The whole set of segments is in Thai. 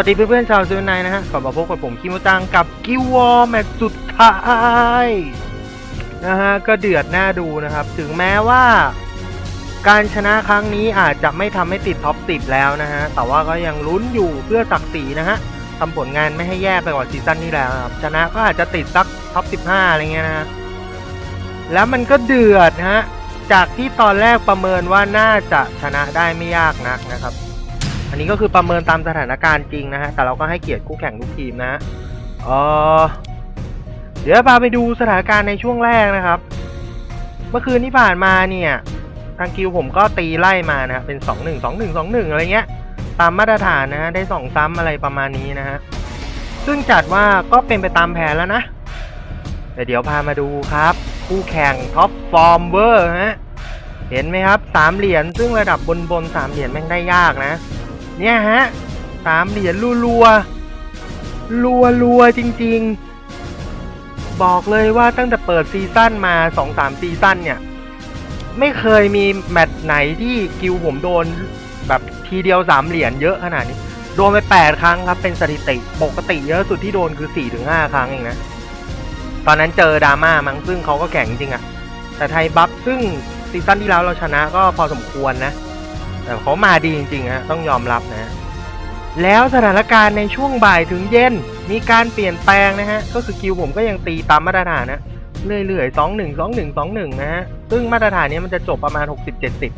วัสดีเพื่อนๆชาวซูนไนนะฮะกลับมาพบกับผมคิโมจังกับกิวอแมตสุดท้ายนะฮะก็เดือดหน่าดูนะครับ ถึงแม้ว่า การชนะครั้งนี้อาจจะไม่ทำให้ติดท็อป10แล้วนะฮะแต่ว่าก็ยังลุ้นอยู่เพื่อศักดิ์ศรีนะฮะทำผลงานไม่ให้แย่ไปกว่าซีซั่นที่แล้วครับชนะก็อาจจะติดสักท็อป 15 อะไรเงี้ยนะฮะแล้วมันก็เดือดฮะจากที่ตอนแรกประเมินว่าน่าจะชนะได้ไม่ยากนักนะครับ อันนี้ก็คือประเมินตามสถานการณ์จริงนะฮะ แต่เราก็ให้เกียรติคู่แข่งทุกทีมนะเออเดี๋ยวพาไปดูสถานการณ์ในช่วงแรกนะครับ เมื่อคืนที่ผ่านมาเนี่ย ทางกิวผมก็ตีไล่มานะเป็นสองหนึ่งสองหนึ่งสองหนึ่งอะไรเงี้ย ตามมาตรฐานนะฮะ ได้สองซ้ำอะไรประมาณนี้นะฮะ ซึ่งจัดว่าก็เป็นไปตามแผนแล้วนะ แต่เดี๋ยวพามาดูครับ คู่แข่งท็อปฟอร์มเวอร์ฮะ เห็นไหมครับสามเหรียญซึ่งระดับบนบนสามเหรียญแม่งได้ยากนะ เนี่ยฮะสามเหรียญรัวรัวรัวรัวจริง ๆ บอกเลยว่าตั้งแต่เปิดซีซั่นมาสองสามซีซั่นเนี่ย ไม่เคยมีแมตช์ไหนที่กิวผมโดนแบบทีเดียวสามเหรียญเยอะขนาดนี้ โดนไปแปดครั้งครับเป็นสถิติปกติเยอะสุดที่โดนคือสี่ถึงห้าครั้งเองนะตอนนั้นเจอดราม่ามั้งซึ่งเขาก็แข่งจริงอะแต่ไทยบัฟซึ่งซีซั่นที่แล้วเราชนะก็พอสมควรนะ แต่เขามาดีจริงๆฮะต้องยอมรับนะแล้วสถานการณ์ในช่วงบ่ายถึงเย็นมีการเปลี่ยนแปลงนะฮะก็คือคิวผมก็ยังตีตามมาตรฐานนะเรื่อยๆสองหนึ่งสองหนึ่งสองหนึ่งนะฮะซึ่งมาตรฐานนี้มันจะจบประมาณหกสิบเจ็ดสิบ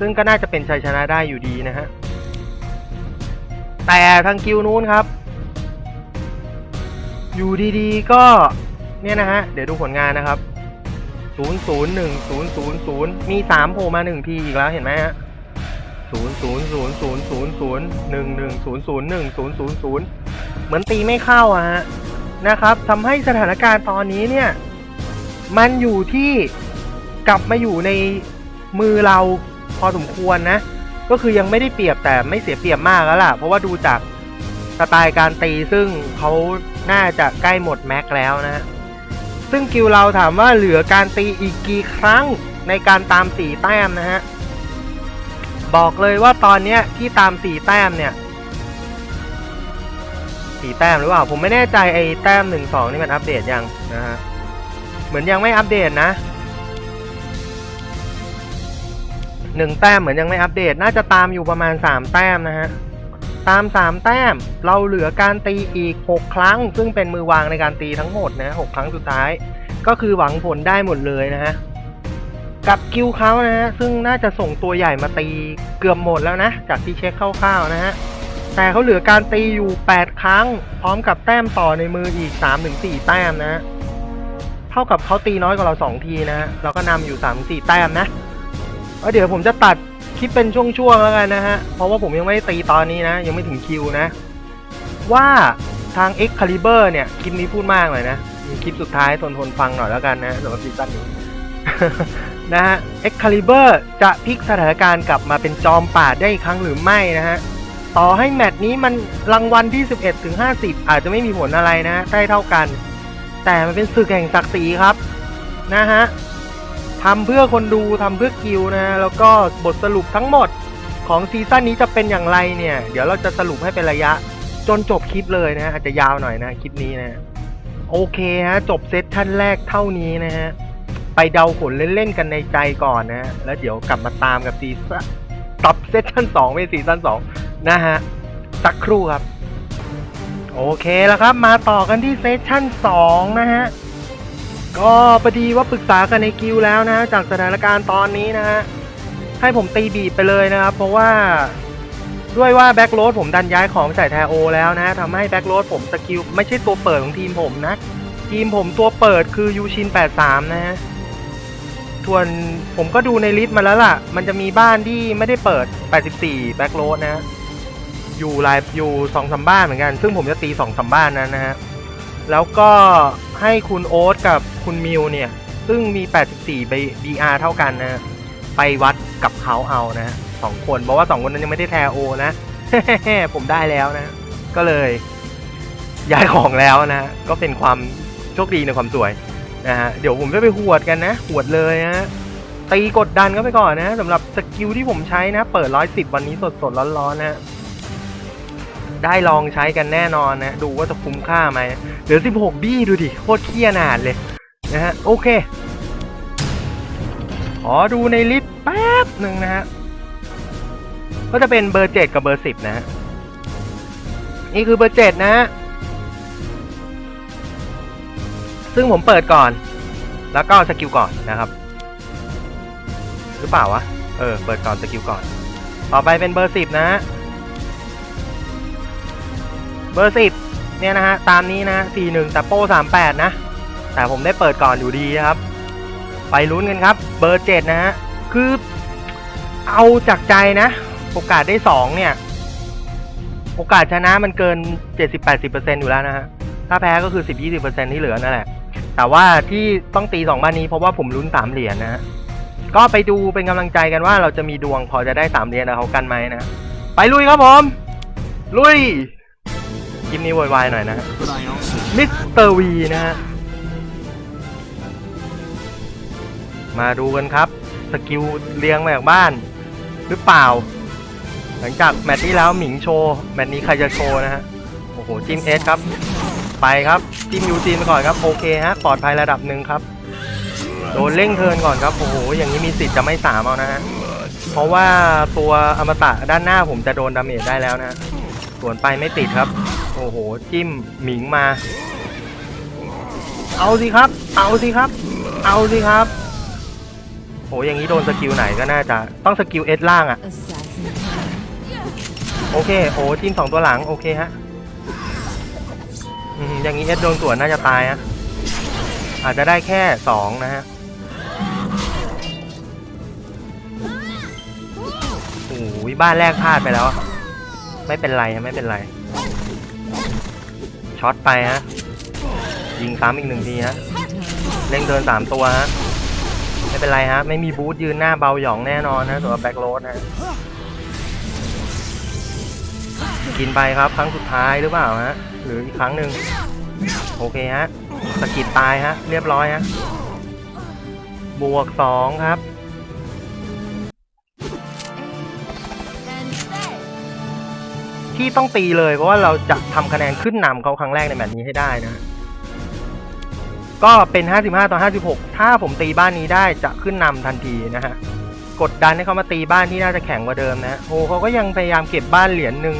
ซึ่งก็น่าจะเป็นชัยชนะได้อยู่ดีนะฮะแต่ทางคิวนู้นครับ อยู่ดีๆก็เนี่ยนะฮะเดี๋ยวดูผลงานนะครับศูนย์ศูนย์หนึ่งศูนย์ศูนย์ศูนย์มีสามโผล่มาหนึ่งทีอีกแล้วเห็นไหมฮะ ศูนย์ศูนย์ศูนย์ศูนย์ศูนย์ศูนย์หนึ่งหนึ่งศูนย์ศูนย์หนึ่งศูนย์ศูนย์ศูนย์เหมือนตีไม่เข้าอะฮะนะครับทำให้สถานการณ์ตอนนี้เนี่ย มันอยู่ที่กลับมาอยู่ในมือเราพอสมควรนะ ก็คือยังไม่ได้เปรียบแต่ไม่เสียเปรียบมากแล้วล่ะ เพราะว่าดูจากสไตล์การตีซึ่งเขาน่าจะใกล้หมดแม็กแล้วนะฮะซึ่งกิวเราถามว่าเหลือการตีอีกกี่ครั้งในการตามสี่แต้มนะฮะ บอกเลยว่าตอนเนี้ยที่ตามสี่แต้มเนี่ยสี่แต้มหรือเปล่า ผมไม่แน่ใจไอ้แต้มหนึ่งสองนี่มันอัปเดตยังนะฮะเหมือนยังไม่อัปเดตนะหนึ่งแต้มเหมือนยังไม่อัปเดต น่าจะตามอยู่ประมาณสามแต้มนะฮะตามสามแต้มเราเหลือการตีอีกหกครั้ง ซึ่งเป็นมือวางในการตีทั้งหมดนะหกครั้งสุดท้าย ก็คือหวังผลได้หมดเลยนะฮะ กับกิวเขานะฮะซึ่งน่าจะส่งตัวใหญ่มาตีเกือบหมดแล้วนะ จากที่เช็คคร่าวๆนะฮะแต่เขาเหลือการตีอยู่ 8 ครั้ง พร้อมกับแต้มต่อในมืออีก 3-4 แต้มนะเท่ากับเขาตีน้อยกว่าเรา 2 ทีนะฮะเราก็นำอยู่ 3-4 แต้มนะแล้วเดี๋ยวผมจะตัดคลิปเป็นช่วงๆแล้วกันนะฮะ เพราะว่าผมยังไม่ได้ตีตอนนี้นะ ยังไม่ถึงคิวนะ ว่าทาง Excalibur เนี่ย คลิปนี้พูดมากเลยนะ มีคลิปสุดท้ายทนทนๆฟังหน่อยแล้วกันนะสำหรับซีซั่นนี้ นะฮะ Excalibur จะพลิกสถานการณ์กลับมาเป็นจอมป่าได้อีกครั้งหรือไม่นะฮะ ต่อให้แมตช์นี้มันรางวัลที่ 11ถึง50 อาจจะไม่มีผลอะไรนะได้เท่ากัน แต่มันเป็นศึกแห่งศักดิ์ศรีครับนะฮะทำเพื่อคนดูทำเพื่อกิวนะ แล้วก็บทสรุปทั้งหมดของซีซั่นนี้จะเป็นอย่างไรเนี่ย เดี๋ยวเราจะสรุปให้เป็นระยะ จนจบคลิปเลยนะฮะอาจจะยาวหน่อยนะคลิปนี้นะ โอเคฮะจบเซสชั่นแรกเท่านี้นะฮะ ไปเดาผลเล่นๆกันในใจก่อนนะ แล้วเดี๋ยวกลับมาตามกับซีซั่นตับเซสชั่นสองไม่ซีซั่นสองนะฮะ สักครู่ครับ โอเคแล้วครับ มาต่อกันที่เซสชั่นสองนะฮะ ก็พอดีว่าปรึกษากันในกิวแล้วนะ จากสถานการณ์ตอนนี้นะฮะ ให้ผมตีบีบไปเลยนะครับ เพราะว่าด้วยว่าแบ็กโรดผมดันย้ายของใส่แทโอแล้วนะทำให้แบ็กโรดผมสกิลไม่ใช่ตัวเปิดของทีมผมนะ ทีมผมตัวเปิดคือยูชิน 83 นะฮะ ส่วนผมก็ดูในลิสต์มาแล้วล่ะ มันจะมีบ้านที่ไม่ได้เปิด 84 แบ็กโรดนะ อยู่ลายอยู่สองสาบ้านเหมือนกัน ซึ่งผมจะตีสองสาบ้านนั้นนะฮะ แล้วก็ให้คุณโอ๊ตกับคุณมิวเนี่ย ซึ่งมี 84 BR เท่ากันนะ ไปวัดกับเขาเอานะฮะสองคนเพราะว่าสองคนนั้นยังไม่ได้แทโอนะ ผมได้แล้วนะ ก็เลยย้ายของแล้วนะ ก็เป็นความโชคดีในความสวย นะฮะเดี๋ยวผมจะไปหวดกันนะหวดเลยนะตีกดดันก็ไปก่อนนะสำหรับสกิลที่ผมใช้นะ เปิด110วันนี้สดสดร้อนๆนะได้ลองใช้กันแน่นอนนะ ดูว่าจะคุ้มค่าไหมเหลือ16บี้ดูดิโคตรขี้อนาดเลยนะฮะโอเคขอดูในลิสต์แป๊บหนึ่งนะฮะก็จะเป็นเบอร์7กับเบอร์10นะฮะนี่คือเบอร์7นะฮะ ซึ่งผมเปิดก่อน แล้วก็สกิลก่อนนะครับ หรือเปล่าวะ เออ เปิดก่อนสกิลก่อน ต่อไปเป็นเบอร์10นะ เบอร์10เนี่ยนะฮะ ตามนี้นะ41แต่โป้38นะ แต่ผมได้เปิดก่อนอยู่ดีนะครับ ไปลุ้นกันครับ เบอร์7นะฮะ คือเอาจากใจนะ โอกาสได้2เนี่ย โอกาสชนะมันเกิน 70-80%อยู่แล้วนะฮะถ้าแพ้ก็คือ 10-20%ที่เหลือนั่นแหละ แต่ว่าที่ต้องตี2บ้านนี้เพราะว่าผมลุ้น3เหรียญนะฮะก็ไปดูเป็นกำลังใจกันว่าเราจะมีดวงพอจะได้3เหรียญเขากันไหมนะไปลุยครับผม ลุยคลิปนี้วายๆหน่อยนะมิสเตอร์วีนะฮะมาดูกันครับ สกิลเรียงมาจากบ้าน หรือเปล่า หลังจากแมตช์ที่แล้วหมิงโชว์ แมตช์นี้ใครจะโชว์นะฮะ โอ้โหจิ้มเอสครับ ไปครับจิ้มยูจีนไปก่อนครับโอเคฮะปลอดภัยระดับหนึ่งครับโดนเร่งเทินก่อนครับโอ้โหอย่างนี้มีสิทธิ์จะไม่สามเอานะฮะเพราะว่าตัวอมตะด้านหน้าผมจะโดนดาเมจได้แล้วนะสวนไปไม่ติดครับ โอ้โหจิ้มหมิงมา เอาสิครับ เอาสิครับ เอาสิครับโหอย่างนี้โดนสกิลไหนก็น่าจะต้องสกิลเอสล่างอะ Assassin. โอเคโอ้จิ้มสองตัวหลัง โอเคฮะ อย่างนี้เอสโดนสวนน่าจะตายฮะอาจจะได้แค่สองนะฮะโอ้ยบ้านแรกพลาดไปแล้ว ไม่เป็นไรฮะไม่เป็นไร ช็อตไปฮะ ยิงซ้ำอีกหนึ่งทีฮะเร่งเดินสามตัวฮะ ไม่เป็นไรฮะ ไม่มีบูทยืนหน้าเบาหยองแน่นอนนะตัวแบ็คโรดฮะ กินไปครับครั้งสุดท้ายหรือเปล่าฮะ หรืออีกครั้งหนึ่งโอเคฮะสกิดตายฮะ เรียบร้อยฮะ บวกสองครับ ที่ต้องตีเลยเพราะว่าเราจะทำคะแนนขึ้นนำเขาครั้งแรกในแมตช์นี้ให้ได้นะ ก็เป็น 55 ต่อ 56 ถ้าผมตีบ้านนี้ได้จะขึ้นนำทันทีนะฮะ กดดันให้เขามาตีบ้านที่น่าจะแข็งกว่าเดิมนะ โอ้เขาก็ยังพยายามเก็บบ้านเหรียญหนึ่ง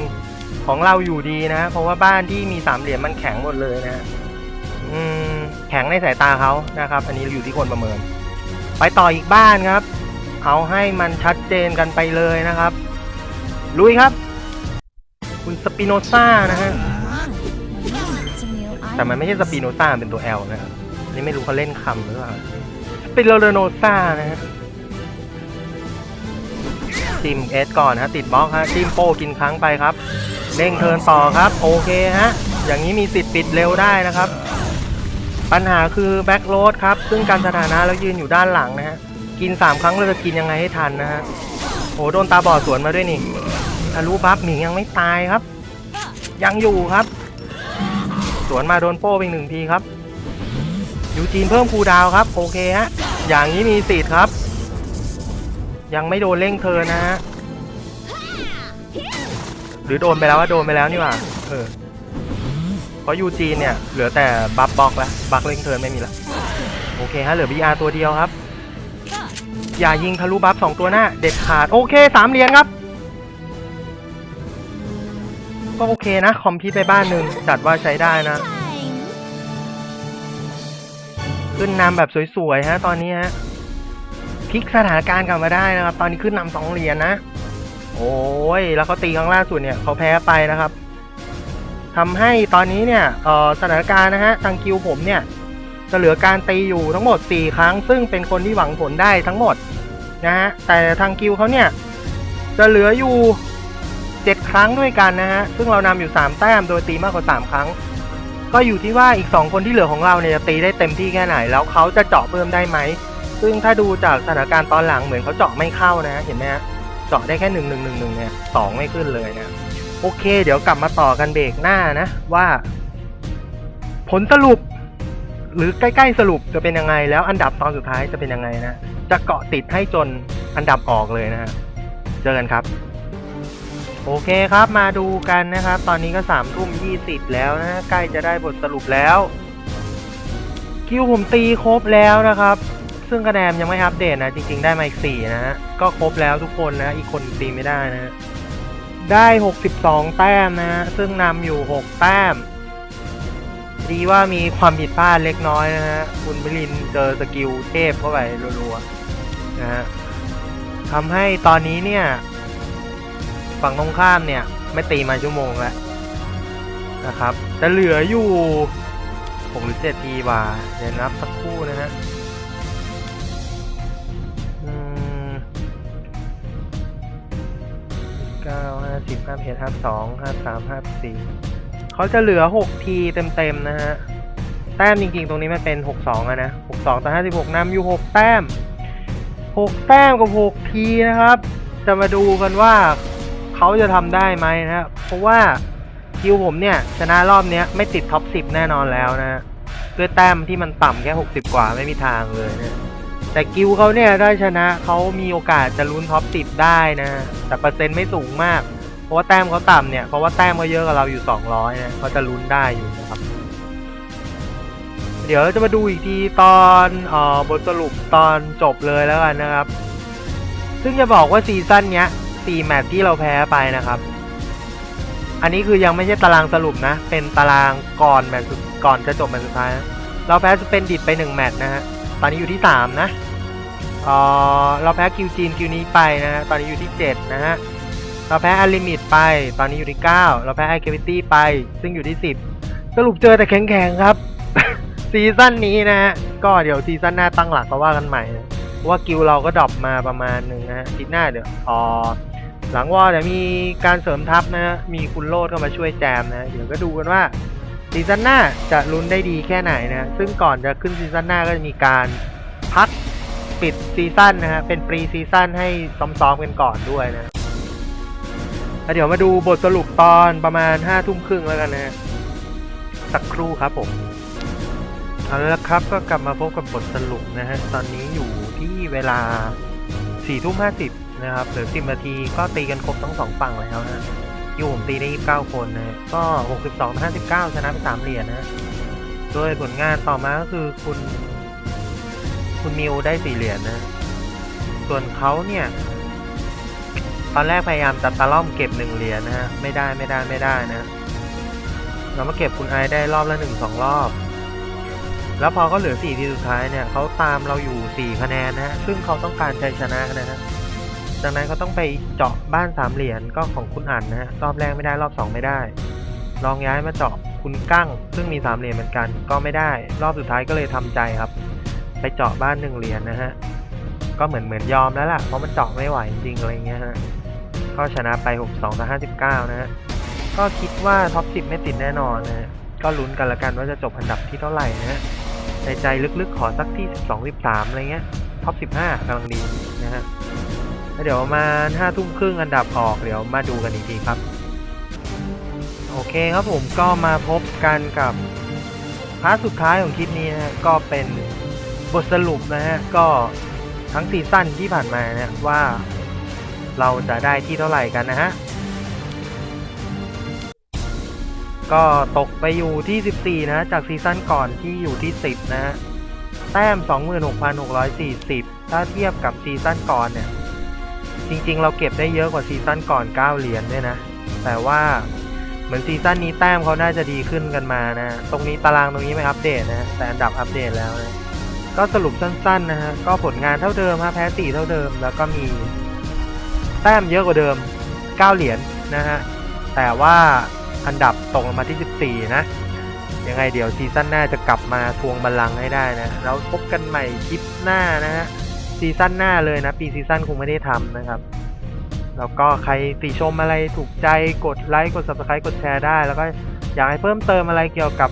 ของเราอยู่ดีนะ เพราะว่าบ้านที่มีสามเหรียญมันแข็งหมดเลยนะฮะอืมแข็งในสายตาเขานะครับ อันนี้อยู่ที่คนประเมิน ไปต่ออีกบ้านครับ เอาให้มันชัดเจนกันไปเลยนะครับ ลุยครับ คุณสปิโนซ่านะฮะแต่มันไม่ใช่สปิโนซ่าเป็นตัว L นะครับนี่ไม่รู้เขาเล่นคำหรือเปล่าสปิโลโนซ่านะฮะ จิมเอสก่อนฮะติดบล็อกฮะจิมโป้กินครั้งไปครับเร่งเทินต่อครับโอเคฮะอย่างนี้มีสิทธิ์ปิดเร็วได้นะครับ ปัญหาคือแบ็กโรดครับซึ่งการสถานะแล้วยืนอยู่ด้านหลังนะฮะกินสามครั้งเราจะกินยังไงให้ทันนะฮะโอ้โดนตาบอดสวนมาด้วยนี่ทะลุพับหมิงยังไม่ตายครับ ยังอยู่ครับ สวนมาโดนโป้ไปหนึ่งทีครับยูจีนเพิ่มคูดาวครับโอเคฮะอย่างนี้มีสิทธิ์ครับ ยังไม่โดนเร่งเทิร์นะฮะ หรือโดนไปแล้วว่าโดนไปแล้วนี่หว่า เออ เพราะยูจีนเนี่ย เหลือแต่บัฟบล็อกแล้วบัฟเร่งเทินไม่มีละโอเคฮะ เหลือ BR ตัวเดียวครับ อย่ายิงทะลุบัฟสองตัวหน้า เด็ดขาด โอเคสามเหรียญครับ ก็โอเคนะ คอมพิวไปบ้านหนึ่งจัดว่าใช้ได้นะ ขึ้นนำแบบสวยๆฮะ ตอนนี้ฮะ พลิกสถานการณ์กลับมาได้นะครับ ตอนนี้ขึ้นนำสองเหรียญนะโอ้ย แล้วเขาตีครั้งล่าสุดเนี่ยเขาแพ้ไปนะครับทำให้ตอนนี้เนี่ยสถานการณ์นะฮะทางกิวผมเนี่ยจะเหลือการตีอยู่ทั้งหมด 4 ครั้ง ซึ่งเป็นคนที่หวังผลได้ทั้งหมดนะฮะแต่ทางกิวเขาเนี่ยจะเหลืออยู่ 7 ครั้งด้วยกันนะฮะซึ่งเรานำอยู่ 3 แต้มโดยตีมากกว่า 3 ครั้ง ก็อยู่ที่ว่าอีก 2 คนที่เหลือของเราเนี่ยจะตีได้เต็มที่แค่ไหน แล้วเขาจะเจาะเพิ่มได้ไหม ซึ่งถ้าดูจากสถานการณ์ตอนหลังเหมือนเขาเจาะไม่เข้านะ เห็นไหมฮะเจาะได้แค่หนึ่งหนึ่งหนึ่งหนึ่งเนี่ยสองไม่ขึ้นเลยนะ โอเค เดี๋ยวกลับมาต่อกันเบรกหน้านะ ว่า ผลสรุป หรือใกล้ๆสรุปจะเป็นยังไง แล้วอันดับตอนสุดท้ายจะเป็นยังไงนะ จะเกาะติดให้จนอันดับออกเลยนะฮะเจอกันครับ โอเคครับมาดูกันนะครับ ตอนนี้ก็สามทุ่มยี่สิบแล้วนะ ใกล้จะได้บทสรุปแล้ว คิวผมตีครบแล้วนะครับ ซึ่งคะแนนยังไม่อัปเดตนะ จริง ๆ ได้มาอีกสี่นะฮะ ก็ครบแล้วทุกคนนะ อีกคนตีไม่ได้นะ ได้หกสิบสองแต้มนะฮะซึ่งนำอยู่หกแต้ม ดีว่ามีความผิดพลาดเล็กน้อยนะฮะ คุณมิลินเจอสกิลเทพเข้าไปรัวๆ นะฮะทำให้ตอนนี้เนี่ย ฝั่งตรงข้ามเนี่ย ไม่ตีมาชั่วโมงแล้วนะครับ แต่เหลืออยู่ผมหรือเจ็ดทีว่าเดี๋ยวนับสักครู่นะฮะ สิบห้าเอ็ดห้าสองห้าสามห้าสี่เขาจะเหลือหกทีเต็มๆนะฮะ แต้มจริงๆ ตรงนี้มันเป็นหกสองอะนะหกสองต่อห้าสิบหกนำอยู่หกแต้มหกแต้มกับหกทีนะครับ จะมาดูกันว่าเขาจะทำได้ไหมนะครับเพราะว่าคิวผมเนี่ย ชนะรอบเนี้ยไม่ติดท็อป10แน่นอนแล้วนะด้วยแต้มที่มันต่ำแค่60กว่าไม่มีทางเลยนะแต่กิวเขาเนี่ยได้ชนะเขามีโอกาสจะลุ้นท็อป10ได้นะ แต่เปอร์เซ็นต์ไม่สูงมาก ราะว่าแต้มเขาต่ำเนี่ย เพราะว่าแต้มเขาเยอะกว่าเราอยู่ 200นะเขาจะลุ้นได้อยู่นะครับ เดี๋ยวเราจะมาดูอีกทีตอนอ่อบทสรุปตอนจบเลยแล้วกันนะครับ ซึ่งจะบอกว่าซีซั่นเนี้ยสี่แมตช์ที่เราแพ้ไปนะครับ อันนี้คือยังไม่ใช่ตารางสรุปนะ เป็นตารางก่อนแมตช์ก่อนจะจบแมตช์สุดท้ายนะเราแพ้สเปนดิตไปหนึ่งแมตช์นะฮะ ตอนนี้อยู่ที่สามนะเออเราแพ้คิวจีนคิวนี้ไปนะฮะ ตอนนี้อยู่ที่เจ็ดนะฮะ เราแพ้อลิมิตไป ตอนนี้อยู่ที่เก้าเราแพ้ไอเควิตี้ไป ซึ่งอยู่ที่สิบสรุปเจอแต่แข็งๆครับ ซีซั่นนี้นะฮะ ก็เดี๋ยวซีซั่นหน้าตั้งหลักก็ว่ากันใหม่นะว่ากิลเราก็ดรอปมาประมาณหนึ่งนะฮะทิตย์หน้าเดี๋ยวอ๋อหลังวอลเดี๋ยวมีการเสริมทัพนะฮะ มีคุณโลดเข้ามาช่วยแจมนะ เดี๋ยวก็ดูกันว่าซีซั่นหน้าจะลุ้นได้ดีแค่ไหนนะ ซึ่งก่อนจะขึ้นซีซั่นหน้าก็จะมีการพักปิดซีซั่นนะฮะ เป็นปรีซีซั่นให้ซ้อมๆกันก่อนด้วยนะ เดี๋ยวมาดูบทสรุปตอนประมาณห้าทุ่มครึ่งแล้วกันนะฮะสักครู่ครับผมเอาละครับก็กลับมาพบกับบทสรุปนะฮะตอนนี้อยู่ที่เวลา4ทุ่ม50นะครับเหลือ10นาทีก็ตีกันครบทั้งสองฝั่งแล้วนะยูผมตีได้29คนนะฮะก็62ต่อ59ชนะไป3เหรียญนะฮะโดยผลงานต่อมาก็คือคุณ คุณมิวได้4เหรียญนะ ส่วนเขาเนี่ย ตอนแรกพยายามจะตะล่อมเก็บ1เหรียญนะฮะ ไม่ได้ไม่ได้ไม่ได้นะ เรามาเก็บคุณไอได้รอบละ1 2รอบ แล้วพอเขาเหลือ4ทีสุดท้ายเนี่ยเขาตามเราอยู่4คะแนนนะฮะ ซึ่งเขาต้องการชัยชนะนะฮะดังนั้นเขาต้องไปเจาะบ้านสามเหรียญก็ของคุณอั๋นนะฮะรอบแรกไม่ได้รอบ2ไม่ได้ ลองย้ายมาเจาะคุณกั้ง ซึ่งมี3เหรียญเหมือนกัน ก็ไม่ได้ รอบสุดท้ายก็เลยทำใจครับ ไปเจาะบ้าน1เหรียญนะฮะก็เหมือนเหมือนยอมแล้วล่ะเพราะมันเจาะไม่ไหวจริงๆอะไรเงี้ยฮะ ก็ชนะไป 62ต่อ59 นะฮะ ก็คิดว่าท็อป 10 ไม่ติดแน่นอนนะฮะ ก็ลุ้นกันละกันว่าจะจบอันดับที่เท่าไหร่นะฮะ ในใจลึกๆขอสักที่ 12 13 อะไรเงี้ย ท็อป 15กำลังดีนะฮะเดี๋ยวประมาณ5ทุ่มครึ่งอันดับออกเดี๋ยวมาดูกันอีกทีครับ โอเคครับผมก็มาพบกันกับพาร์ทสุดท้ายของคลิปนี้นะฮะก็เป็นบทสรุปนะฮะก็ทั้งซีซั่นที่ผ่านมานะฮะว่า เราจะได้ที่เท่าไหร่กันนะฮะ ก็ตกไปอยู่ที่ 14 นะ จากซีซั่นก่อนที่อยู่ที่ 10 นะฮะ แต้ม 26,640 ถ้าเทียบกับซีซั่นก่อนเนี่ย จริงๆ เราเก็บได้เยอะกว่าซีซั่นก่อน 9 เหรียญด้วยนะ แต่ว่าเหมือนซีซั่นนี้แต้มเขาน่าจะดีขึ้นกันมานะ ตรงนี้ตารางตรงนี้ไม่อัปเดตนะ แต่อันดับอัปเดตแล้วนะก็สรุปสั้นๆนะฮะ ก็ผลงานเท่าเดิมฮะแพ้4เท่าเดิม แล้วก็มี แต้มเยอะกว่าเดิม 9 เหรียญนะฮะ แต่ว่าอันดับตกลงมาที่ 14 นะ ยังไงเดี๋ยวซีซั่นหน้าจะกลับมาทวงบัลลังก์ให้ได้นะ แล้วพบกันใหม่คลิปหน้านะฮะ ซีซั่นหน้าเลยนะ ปีซีซั่นคงไม่ได้ทำนะครับ แล้วก็ใครติชมอะไรถูกใจกดไลค์กด subscribe กดแชร์ได้ แล้วก็อยากให้เพิ่มเติมอะไรเกี่ยวกับ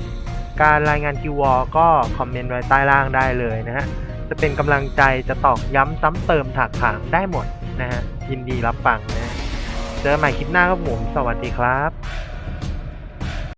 การรายงานคิววอก็คอมเมนต์ไว้ใต้ล่างได้เลยนะฮะ จะเป็นกำลังใจจะตอกย้ำซ้ำเติมถากถางได้หมด นะฮะยินดีรับฟังนะเจอกันใหม่คลิปหน้าครับผม สวัสดีครับ